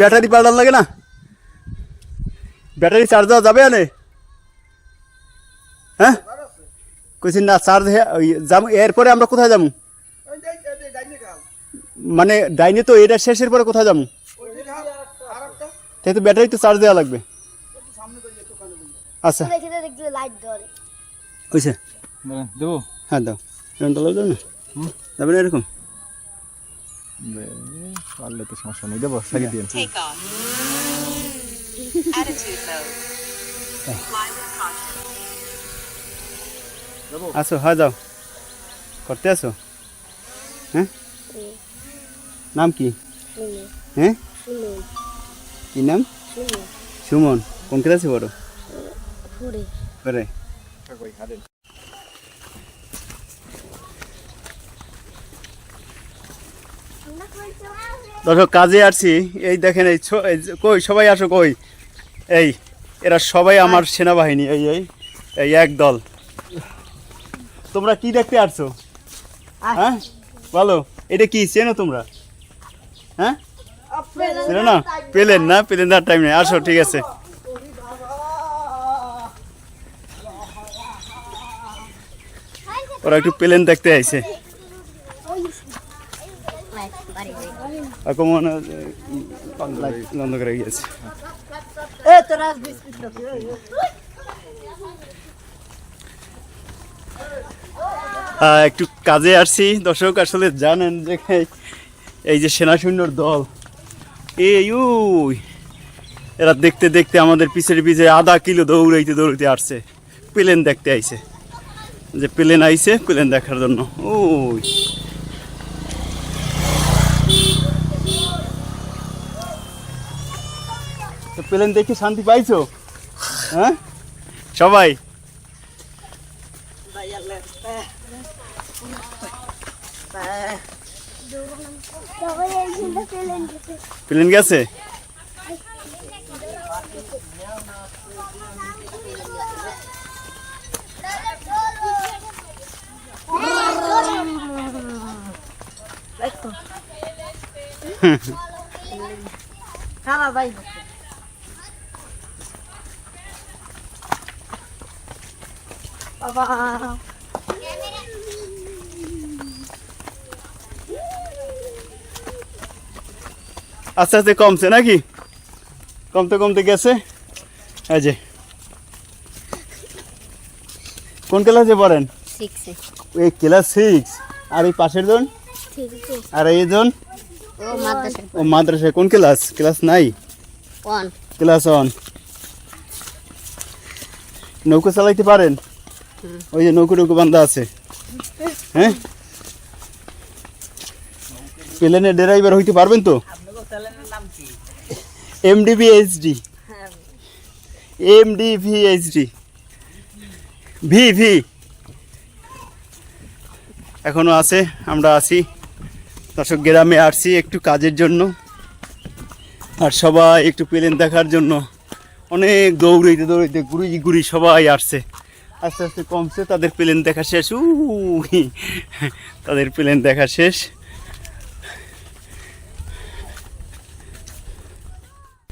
Battery পাল্টান লাগে না? Battery charge দেওয়া যাবে আনে? হ্যাঁ? কইছি না চার্জ যাব এরপরে আমরা কোথায় যাব? মানে ডাইনে তো এটা শেষের পরে কোথায় যাব? তাই তো ব্যাটারি তো চার্জ দেওয়া লাগবে। আচ্ছা। দাঁড়ান, দেবো। হ্যাঁ দাও। এরকম তাহলে যাবে না এরকম? পারলে তো সমস্যা নেই। দেবো সাইড দিয়ে. আসো হ্যাঁ যাও। করতে আসো। হ্যাঁ? নাম কি? হ্যাঁ? কি নাম? সুমন। কোন ক্লাসে পড়ো? ঘুরে দর্শক কাজে আসছি। এই দেখেন এই কই সবাই আসো কই? এই এরা সবাই আমার সেনাবাহিনী এই এই এই এক দল। তোমরা কি দেখতে আসছো? হ্যাঁ? বলো এটা কি চেনো তোমরা? হ্যাঁ? চেনো না? পেলেন না? পেলেন না টাইম নেই। আসো ঠিক আছে। ওরা একটু প্লেন দেখতে আইছে। এ তোরা বিস্কুট আহ, একটু কাজে আসছি। দর্শক আসলে জানেন যে এই- যে সেনা সৈন্যর দল এই এরা দেখতে দেখতে আমাদের পিছের পিছে আধা কিলো দৌড়াইতে দৌড়াইতে আসছে। প্লেন দেখতে আইছে। যে প্লেন আইছে প্লেন দেখার জন্য। ওই। তো প্লেন দেখে শান্তি পাইছো? হ্যাঁ? সবাই। প্লেন গেছে? খাওয়া ভাই বাবা। আস্তে আস্তে কমছে নাকি? কমতে কমতে গেছে? এই যে। কোন ক্লাসে পড়েন? এই ক্লাস সিক্স আর এই পাশের জন? আর এই জন? ও মাদ্রাসা মাদ্রাসায়। কোন ক্লাস? ক্লাস নাই? ক্লাস ওয়ান নৌকো চালাইতে পারেন? ওই যে নৌকো নৌকো বান্ধা আছে। হ্যাঁ? প্লেনের ড্রাইভার হইতে পারবেন তো? MDB HD. HD. V V. এখনও আছে আমরা আছি। দর্শক গ্রামে আসছি একটু কাজের জন্য। আর সবাই একটু প্লেন দেখার জন্য। অনেক দৌড়াইতে দৌড়াইতে গুড়ি গুড়ি সবাই আসছে। আস্তে আস্তে কমছে তাদের প্লেন দেখা শেষ। উই, তাদের প্লেন দেখা শেষ।